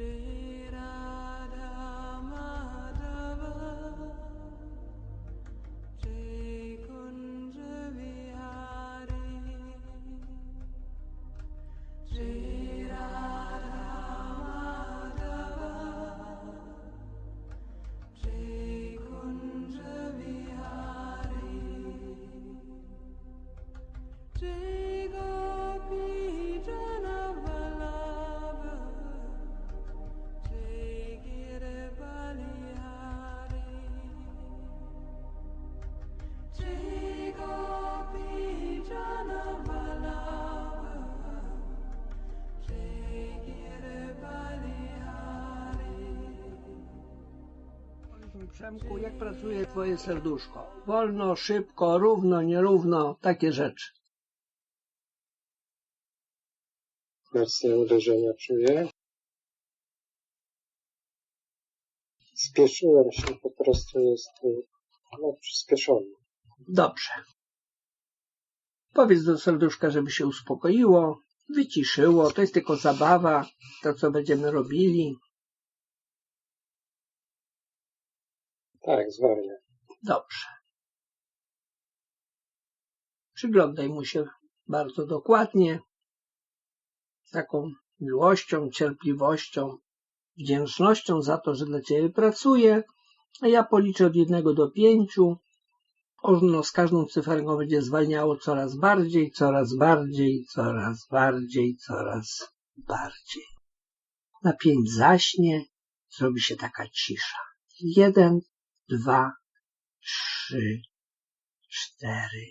shit Przemku, jak pracuje twoje serduszko? Wolno, szybko, równo, nierówno, takie rzeczy. Mocne uderzenia czuję. Spieszyłem się, po prostu jest y, no, przyspieszony. Dobrze. Powiedz do serduszka, żeby się uspokoiło, wyciszyło. To jest tylko zabawa, to co będziemy robili. Tak, zwalnia. Dobrze. Przyglądaj mu się bardzo dokładnie, z taką miłością, cierpliwością, wdzięcznością za to, że dla Ciebie pracuje, a ja policzę od jednego do pięciu. Ono z każdą cyferką będzie zwalniało coraz bardziej, coraz bardziej, coraz bardziej, coraz bardziej. Na pięć zaśnie, zrobi się taka cisza. Jeden, dwa, trzy, cztery,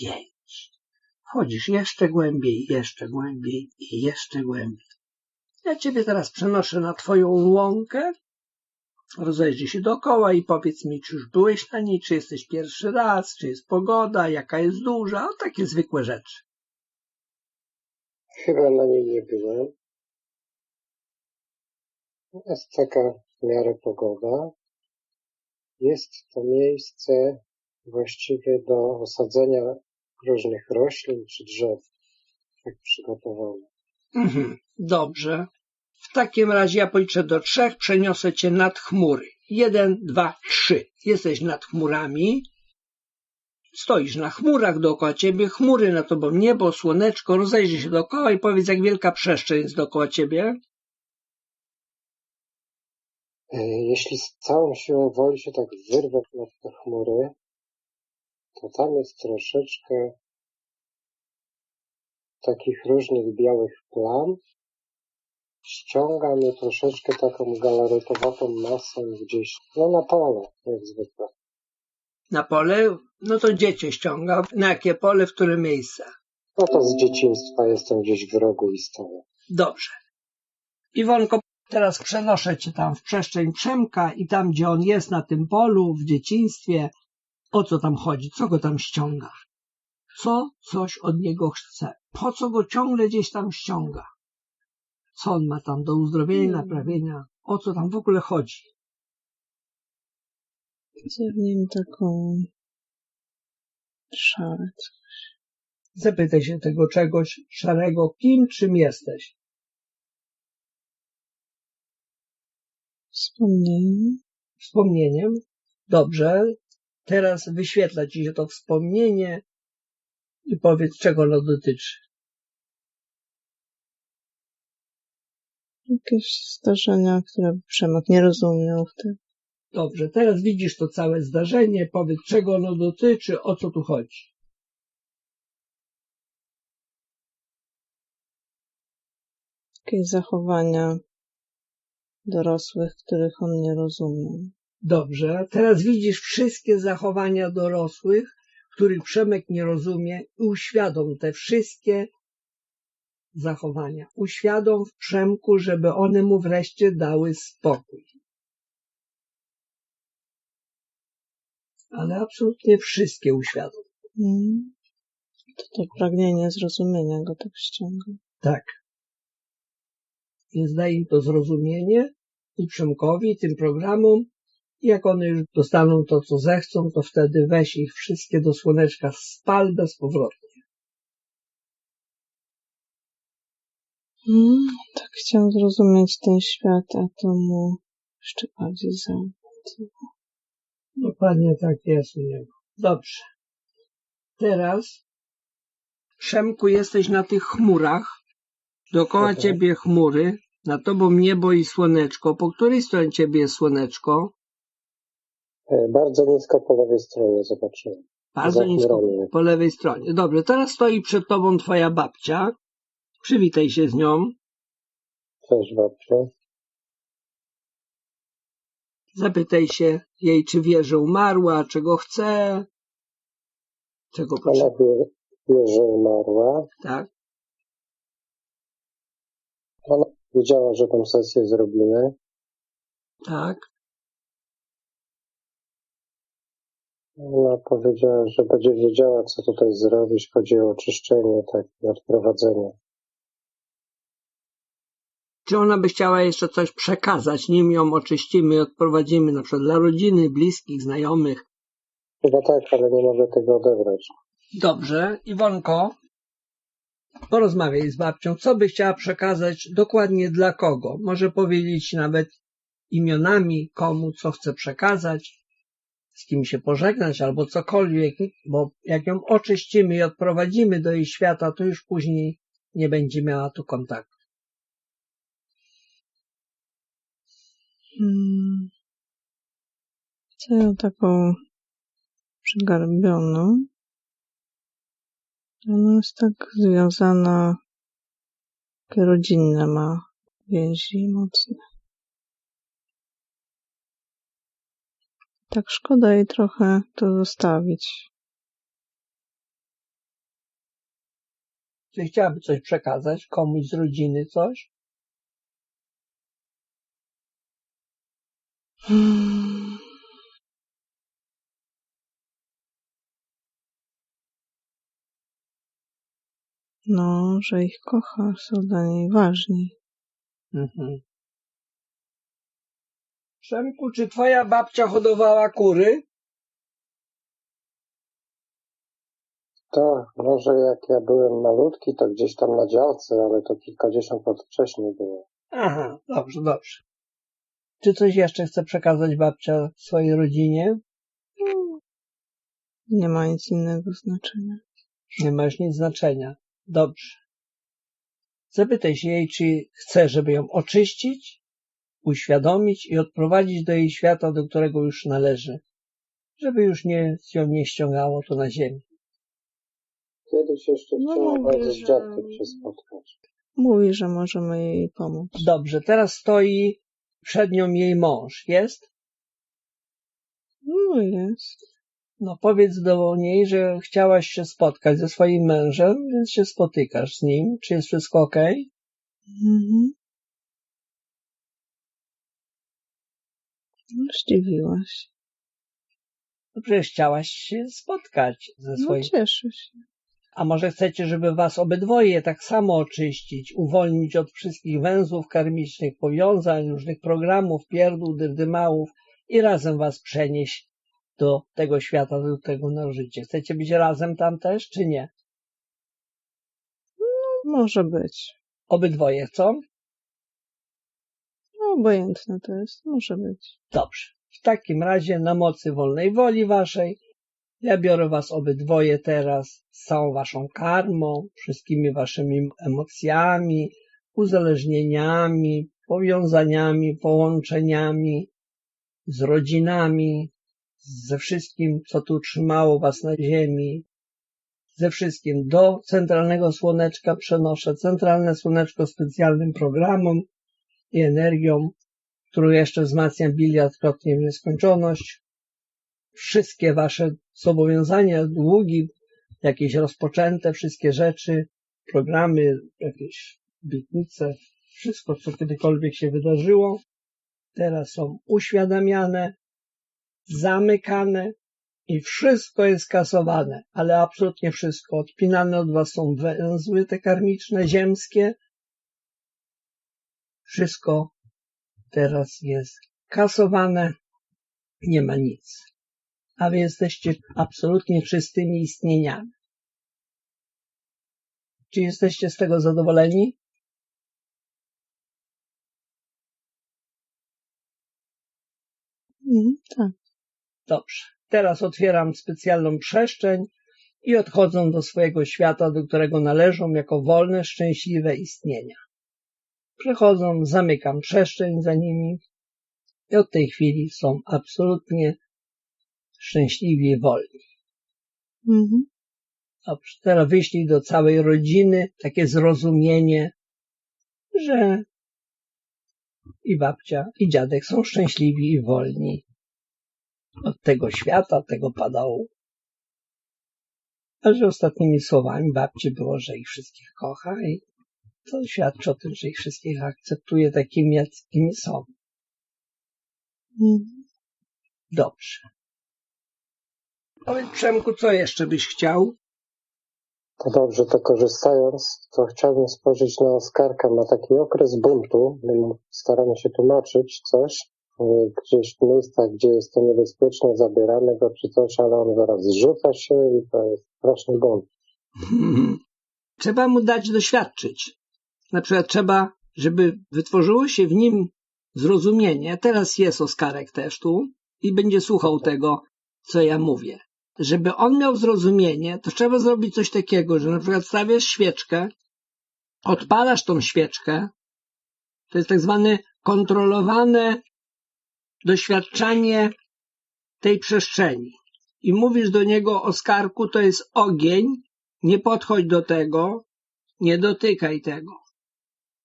pięć. Wchodzisz jeszcze głębiej, jeszcze głębiej i jeszcze głębiej. Ja ciebie teraz przenoszę na twoją łąkę. Rozejrzyj się dookoła i powiedz mi, czy już byłeś na niej, czy jesteś pierwszy raz, czy jest pogoda, jaka jest duża, o takie zwykłe rzeczy. Chyba na niej nie byłem. Jest taka w miarę pogoda. Jest to miejsce właściwie do osadzenia różnych roślin czy drzew, tak przygotowane. Mhm, dobrze. W takim razie ja policzę do trzech, przeniosę cię nad chmury. Jeden, dwa, trzy. Jesteś nad chmurami. Stoisz na chmurach dookoła ciebie, chmury nad tobą, niebo, słoneczko, rozejrzyj się dookoła i powiedz, jak wielka przestrzeń jest dookoła ciebie. E, Jeśli z całą siłą woli się tak wyrwę nad te chmury, to tam jest troszeczkę takich różnych białych plam. Ściąga mnie troszeczkę taką galaretowatą masą gdzieś, no na pole, jak zwykle. Na pole, no to gdzie cię ściąga? Na jakie pole, w które miejsce? No to z dzieciństwa jestem gdzieś w rogu i stoję. Dobrze. Iwonko, teraz przenoszę cię tam w przestrzeń Przemka i tam, gdzie on jest na tym polu, w dzieciństwie, o co tam chodzi, co go tam ściąga? Co coś od niego chce? Po co go ciągle gdzieś tam ściąga? Co on ma tam do uzdrowienia, naprawienia? O co tam w ogóle chodzi? Nim taką szarę. Zapytaj się tego czegoś szarego, kim, czym jesteś. Wspomnienie. Wspomnieniem. Dobrze. Teraz wyświetla ci się to wspomnienie i powiedz, czego ono dotyczy. Jakieś zdarzenia, które Przemek nie rozumiał wtedy. Dobrze, teraz widzisz to całe zdarzenie, powiedz czego ono dotyczy, o co tu chodzi. Jakieś zachowania dorosłych, których on nie rozumiał. Dobrze, teraz widzisz wszystkie zachowania dorosłych, których Przemek nie rozumie i uświadom te wszystkie zachowania. Uświadom w Przemku, żeby one mu wreszcie dały spokój. Ale absolutnie wszystkie uświadom. Mm. To to pragnienie zrozumienia go tak ściąga. Tak. Więc daj im to zrozumienie i Przemkowi, tym programom. I jak one już dostaną to, co zechcą, to wtedy weź ich wszystkie do słoneczka, spal bezpowrotnie. Mm, tak chciał zrozumieć ten świat, a to mu jeszcze bardziej za. Dokładnie tak jest u niego. Dobrze. Teraz, Przemku, jesteś na tych chmurach. Dookoła Mhm. ciebie chmury, nad tobą niebo i słoneczko. Po której stronie ciebie jest słoneczko? E, Bardzo nisko po lewej stronie zobaczyłem. Bardzo nisko po lewej stronie. Dobrze, teraz stoi przed tobą twoja babcia. Przywitaj się z nią. Cześć babciu. Zapytaj się jej, czy wie, że umarła, czego chce, czego Ona potrzebuje. wie, wie, że umarła. Tak? Ona wiedziała, że tą sesję zrobimy. Tak. Ona powiedziała, że będzie wiedziała, co tutaj zrobić. Chodzi o oczyszczenie, tak, i odprowadzenie. Czy ona by chciała jeszcze coś przekazać, nim ją oczyścimy i odprowadzimy, na przykład dla rodziny, bliskich, znajomych? Chyba tak, ale nie mogę tego odebrać. Dobrze, Iwonko, porozmawiaj z babcią, co by chciała przekazać dokładnie dla kogo. Może powiedzieć nawet imionami, komu, co chce przekazać, z kim się pożegnać albo cokolwiek, bo jak ją oczyścimy i odprowadzimy do jej świata, to już później nie będzie miała tu kontaktu. Mm. Ją taką przygarbioną. Ona jest tak związana, takie rodzinne ma więzi mocne. Tak szkoda jej trochę to zostawić. Czy chciałaby coś przekazać komuś z rodziny, coś? Hmm. No, że ich kocha, są dla niej ważni. Mhm. Przemku, czy twoja babcia hodowała kury? Tak, może jak ja byłem malutki, to gdzieś tam na działce, ale to kilkadziesiąt lat wcześniej było. Aha, dobrze, dobrze. Czy coś jeszcze chce przekazać babcia swojej rodzinie? Nie ma nic innego znaczenia. Nie ma już nic znaczenia. Dobrze. Zapytaj się jej, czy chce, żeby ją oczyścić, uświadomić i odprowadzić do jej świata, do którego już należy. Żeby już nie, ją nie ściągało to na ziemię. Kiedyś jeszcze No, chciałem mówię, bardzo z dziadkiem się spotkać. Mówi, że możemy jej pomóc. Dobrze, teraz stoi przed nią jej mąż. Jest? No jest. No powiedz do niej, że chciałaś się spotkać ze swoim mężem, więc się spotykasz z nim. Czy jest wszystko ok? Mhm. No, Zdziwiłaś. No przecież chciałaś się spotkać ze No swoim... cieszę się. A może chcecie, żeby was obydwoje tak samo oczyścić, uwolnić od wszystkich węzłów karmicznych, powiązań, różnych programów, pierdół, dydymałów i razem was przenieść do tego świata, do tego na życie. Chcecie być razem tam też, czy nie? Może być. Obydwoje chcą? No, obojętne to jest. Może być. Dobrze. W takim razie na mocy wolnej woli waszej ja biorę was obydwoje teraz z całą waszą karmą, wszystkimi waszymi emocjami, uzależnieniami, powiązaniami, połączeniami z rodzinami, ze wszystkim, co tu trzymało was na ziemi, ze wszystkim do centralnego słoneczka przenoszę centralne słoneczko specjalnym programom i energią, którą jeszcze wzmacniam biliardkrotnie w nieskończoność. Wszystkie wasze zobowiązania, długi, jakieś rozpoczęte, wszystkie rzeczy, programy, jakieś obietnice, wszystko, co kiedykolwiek się wydarzyło, teraz są uświadamiane, zamykane i wszystko jest kasowane, ale absolutnie wszystko. Odpinane od was są węzły te karmiczne, ziemskie. Wszystko teraz jest kasowane, nie ma nic. A wy jesteście absolutnie czystymi istnieniami. Czy jesteście z tego zadowoleni? Mm, tak. Dobrze. Teraz otwieram specjalną przestrzeń i odchodzą do swojego świata, do którego należą jako wolne, szczęśliwe istnienia. Przechodzą, zamykam przestrzeń za nimi i od tej chwili są absolutnie szczęśliwi i wolni. Mhm. Dobrze, teraz wyślij do całej rodziny takie zrozumienie, że i babcia, i dziadek są szczęśliwi i wolni od tego świata, tego padału. A że ostatnimi słowami babci było, że ich wszystkich kocha i to świadczy o tym, że ich wszystkich akceptuje takimi, jakimi są. Dobrze. Powiedz Przemku, co jeszcze byś chciał? To dobrze, to korzystając, to chciałbym spojrzeć na Oskarka. Ma taki okres buntu. Staramy się tłumaczyć coś. Y, Gdzieś w miejscach, gdzie jest to niebezpieczne, zabieramy go czy coś, ale on zaraz zrzuca się i to jest straszny bunt. Trzeba mu dać doświadczyć. Na przykład trzeba, żeby wytworzyło się w nim zrozumienie. Teraz jest Oskarek też tu i będzie słuchał tego, co ja mówię. Żeby on miał zrozumienie, to trzeba zrobić coś takiego, że na przykład stawiasz świeczkę, odpalasz tą świeczkę, to jest tak zwane kontrolowane doświadczanie tej przestrzeni. I mówisz do niego, Oskarku, to jest ogień, nie podchodź do tego, nie dotykaj tego.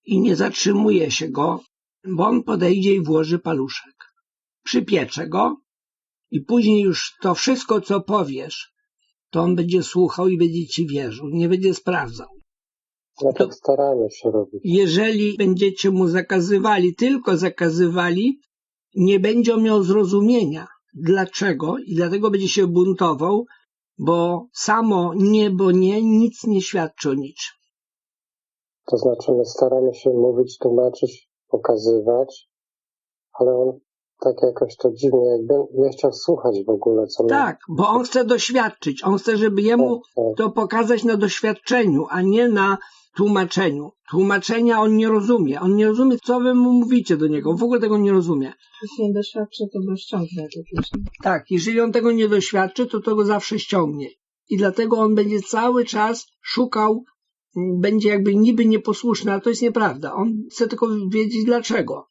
I nie zatrzymuje się go, bo on podejdzie i włoży paluszek. Przypiecze go i później już to wszystko, co powiesz, to on będzie słuchał i będzie ci wierzył, nie będzie sprawdzał. No To- tak staramy się robić. Jeżeli będziecie mu zakazywali, tylko zakazywali, nie będzie on miał zrozumienia. Dlaczego? I dlatego będzie się buntował, bo samo nie, bo nie, nic nie świadczy o niczym. To znaczy, my staramy się mówić, tłumaczyć, pokazywać, ale on tak jakoś to dziwnie, jakby nie chciał słuchać w ogóle, co my... Tak, bo on chce doświadczyć. On chce, żeby jemu tak. to pokazać na doświadczeniu, a nie na tłumaczeniu. Tłumaczenia on nie rozumie. On nie rozumie, co wy mu mówicie do niego. W ogóle tego nie rozumie. Jeśli nie doświadczy, to go ściągnie. Tak, jeżeli on tego nie doświadczy, to to go zawsze ściągnie. I dlatego on będzie cały czas szukał, m, będzie jakby niby nieposłuszny, ale to jest nieprawda. On chce tylko wiedzieć dlaczego.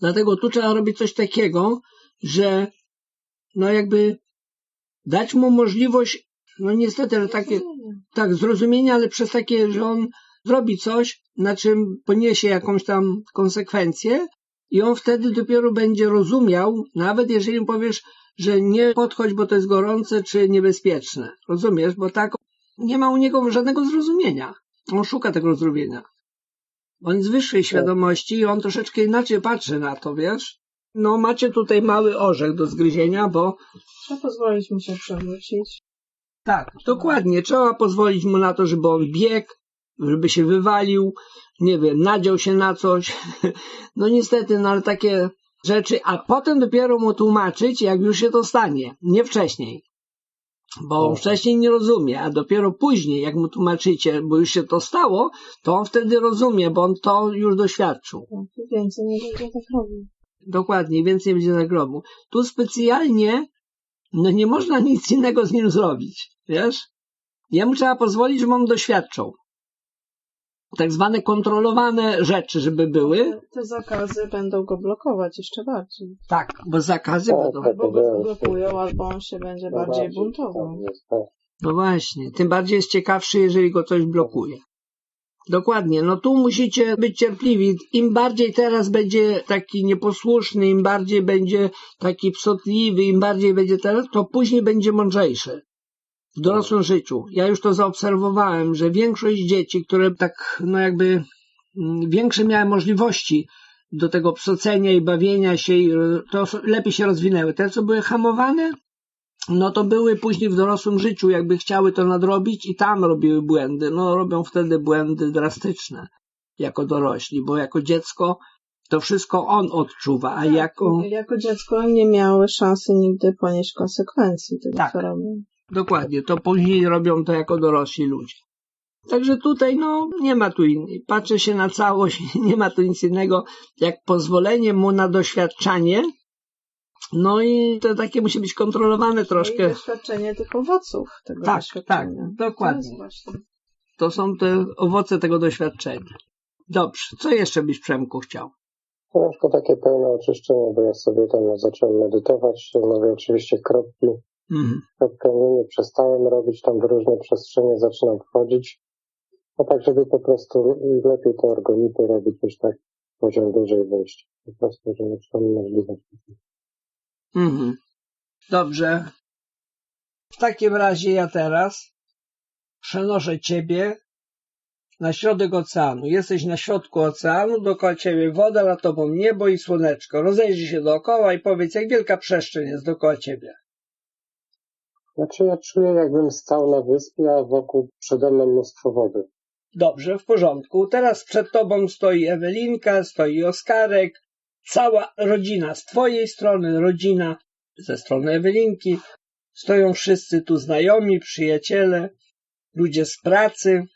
Dlatego tu trzeba robić coś takiego, że no jakby dać mu możliwość, no niestety, że takie, tak, zrozumienia, ale przez takie, że on zrobi coś, na czym poniesie jakąś tam konsekwencję i on wtedy dopiero będzie rozumiał, nawet jeżeli mu powiesz, że nie podchodź, bo to jest gorące czy niebezpieczne. Rozumiesz? Bo tak nie ma u niego żadnego zrozumienia. On szuka tego zrozumienia. On jest z wyższej świadomości i on troszeczkę inaczej patrzy na to, wiesz? No, macie tutaj mały orzech do zgryzienia, bo Trzeba pozwolić mu się przewrócić. Tak, dokładnie. Trzeba pozwolić mu na to, żeby on biegł, żeby się wywalił, nie wiem, nadział się na coś. No niestety, no ale takie rzeczy, a potem dopiero mu tłumaczyć, jak już się to stanie, nie wcześniej. Bo on wcześniej nie rozumie, a dopiero później, jak mu tłumaczycie, bo już się to stało, to on wtedy rozumie, bo on to już doświadczył. Tak, Więcej nie będzie tak robił. Dokładnie, więcej będzie zagrobu. Tu specjalnie no nie można nic innego z nim zrobić, wiesz? Jemu trzeba pozwolić, żeby on doświadczał. Tak zwane kontrolowane rzeczy, żeby były. Te, te zakazy będą go blokować jeszcze bardziej. Tak, bo zakazy Tak, będą. tak. Albo go zblokują, albo on się będzie No bardziej buntował. tak. No właśnie, tym bardziej jest ciekawszy, jeżeli go coś blokuje. Dokładnie, no tu musicie być cierpliwi. Im bardziej teraz będzie taki nieposłuszny, im bardziej będzie taki psotliwy, im bardziej będzie teraz, to później będzie mądrzejszy. W dorosłym życiu. Ja już to zaobserwowałem, że większość dzieci, które tak, no jakby mm, większe miały możliwości do tego psocenia i bawienia się, to lepiej się rozwinęły. Te, co były hamowane, no to były później w dorosłym życiu, jakby chciały to nadrobić i tam robiły błędy. No robią wtedy błędy drastyczne jako dorośli, bo jako dziecko to wszystko on odczuwa, a jako... Jako dziecko nie miały szansy nigdy ponieść konsekwencji tego, Tak. co robią. Dokładnie, to później robią to jako dorośli ludzie. Także tutaj no nie ma tu innej. Patrzę się na całość, nie ma tu nic innego jak pozwolenie mu na doświadczanie No i to takie musi być kontrolowane I troszkę. doświadczenie tych owoców tego Tak, doświadczenia. tak, To dokładnie. właśnie. To są te owoce tego doświadczenia. Dobrze, co jeszcze byś Przemku chciał? Troszkę takie pełne oczyszczenie, bo ja sobie tam zacząłem medytować, mówię oczywiście kropki, Mhm. kropkę nie, nie przestałem robić, tam w różne przestrzenie zaczynam wchodzić, no tak, żeby po prostu lepiej te organity robić, niż tak poziom wyżej wejść. Po prostu, że nie mam możliwości. Mhm. Dobrze. W takim razie ja teraz przenoszę ciebie na środek oceanu. Jesteś na środku oceanu, dookoła ciebie woda, nad tobą niebo i słoneczko. Rozejrzyj się dookoła i powiedz, jak wielka przestrzeń jest dookoła ciebie. Znaczy ja czuję jakbym stał na wyspie, a wokół przede mną mnóstwo wody. Dobrze, w porządku. Teraz przed tobą stoi Ewelinka, stoi Oskarek, cała rodzina z twojej strony, rodzina ze strony Ewelinki. Stoją wszyscy tu znajomi, przyjaciele, ludzie z pracy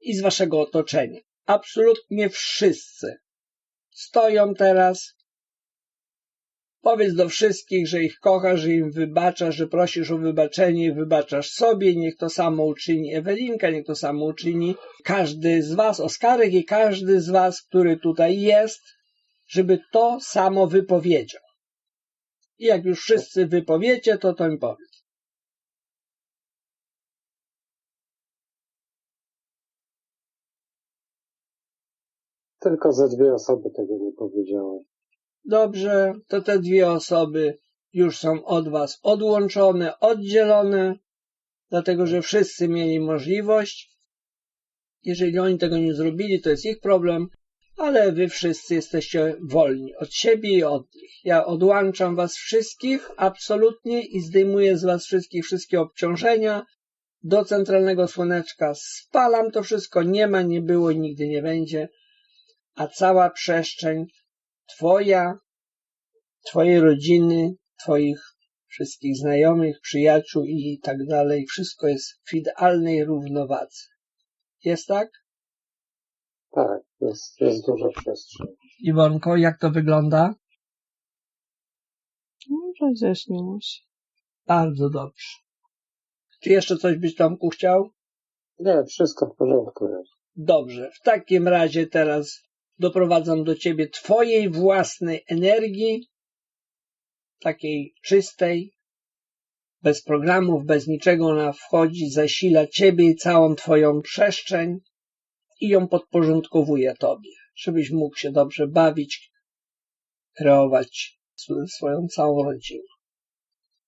i z waszego otoczenia. Absolutnie wszyscy stoją teraz. Powiedz do wszystkich, że ich kochasz, że im wybaczasz, że prosisz o wybaczenie i wybaczasz sobie. Niech to samo uczyni Ewelinka, niech to samo uczyni każdy z was, Oskarek i każdy z was, który tutaj jest, żeby to samo wypowiedział. I jak już wszyscy wypowiecie, to to mi powiedz. Tylko ze dwie osoby tego nie powiedziałem. Dobrze, to te dwie osoby już są od was odłączone, oddzielone, dlatego że wszyscy mieli możliwość. Jeżeli oni tego nie zrobili, to jest ich problem, ale wy wszyscy jesteście wolni od siebie i od nich. Ja odłączam was wszystkich absolutnie i zdejmuję z was wszystkich wszystkie obciążenia do centralnego słoneczka. Spalam to wszystko, nie ma, nie było, nigdy nie będzie, a cała przestrzeń Twoja, Twojej rodziny, Twoich wszystkich znajomych, przyjaciół i tak dalej, wszystko jest w idealnej równowadze. Jest tak? Tak, jest, jest dużo przestrzeni. Iwonko, jak to wygląda? Może ześniło się. Bardzo dobrze. Czy jeszcze coś byś Tomku chciał? Nie, wszystko w porządku jest. Dobrze. W takim razie teraz doprowadzam do ciebie twojej własnej energii, takiej czystej, bez programów, bez niczego ona wchodzi, zasila ciebie i całą twoją przestrzeń i ją podporządkowuje tobie, żebyś mógł się dobrze bawić, kreować sw- swoją całą rodzinę.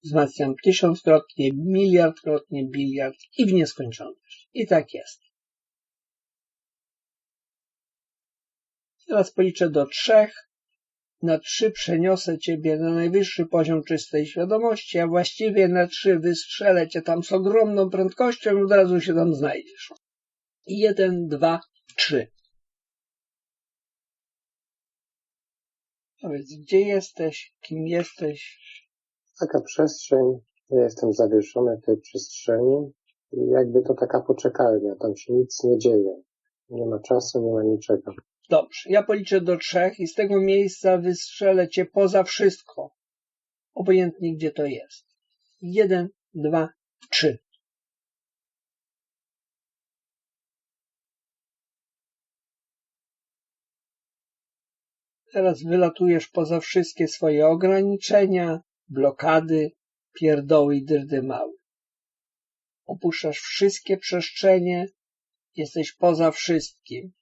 Wzmacniam tysiąckrotnie, miliardkrotnie, biliard i w nieskończoność. I tak jest. Teraz policzę do trzech. Na trzy przeniosę ciebie na najwyższy poziom czystej świadomości, a właściwie na trzy wystrzelę cię tam z ogromną prędkością i od razu się tam znajdziesz. Jeden, dwa, trzy. Powiedz, gdzie jesteś, kim jesteś, Taka przestrzeń, ja jestem zawieszony w tej przestrzeni i jakby to taka poczekalnia, tam się nic nie dzieje. Nie ma czasu, nie ma niczego. Dobrze, ja policzę do trzech i z tego miejsca wystrzelę cię poza wszystko. Obojętnie gdzie to jest. Jeden, dwa, trzy. Teraz wylatujesz poza wszystkie swoje ograniczenia, blokady, pierdoły i dyrdymały. Opuszczasz wszystkie przestrzenie, jesteś poza wszystkim.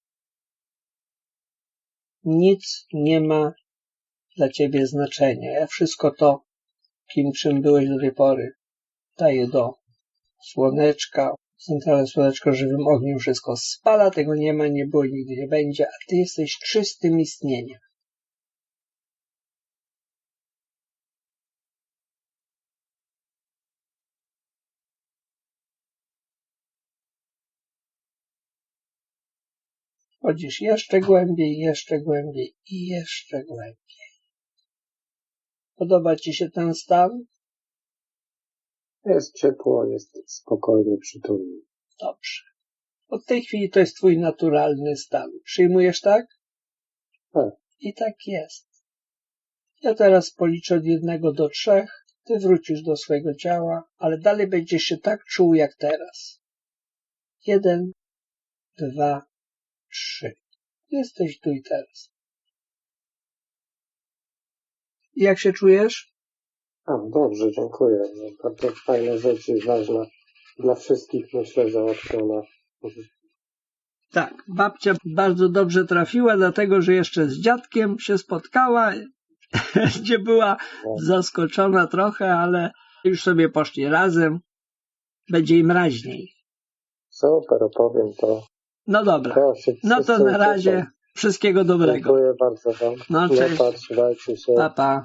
Nic nie ma dla ciebie znaczenia. Ja wszystko to, kim czym byłeś do tej pory, daję do słoneczka. Centralne słoneczko żywym ogniem wszystko spala, tego nie ma, nie było, nigdy nie będzie, a ty jesteś czystym istnieniem. Chodzisz jeszcze głębiej, jeszcze głębiej i jeszcze głębiej. Podoba ci się ten stan? Jest ciepło, jest spokojnie, przytulnie. Dobrze. Od tej chwili to jest twój naturalny stan. Przyjmujesz tak? Tak. I tak jest. Ja teraz policzę od jednego do trzech. Ty wrócisz do swojego ciała, ale dalej będziesz się tak czuł jak teraz. Jeden, dwa, trzy. Jesteś tu i teraz. Jak się czujesz? A, dobrze, dziękuję. No, Bardzo fajna rzecz i ważna dla wszystkich, myślę, załatwiona. Tak, babcia bardzo dobrze trafiła, dlatego że jeszcze z dziadkiem się spotkała, gdzie była zaskoczona trochę, ale już sobie poszli razem. Będzie im raźniej. Super, opowiem to. No dobra, no to na razie wszystkiego dobrego. Dziękuję bardzo Wam. No, No, cześć. patrzcie się. Pa, pa.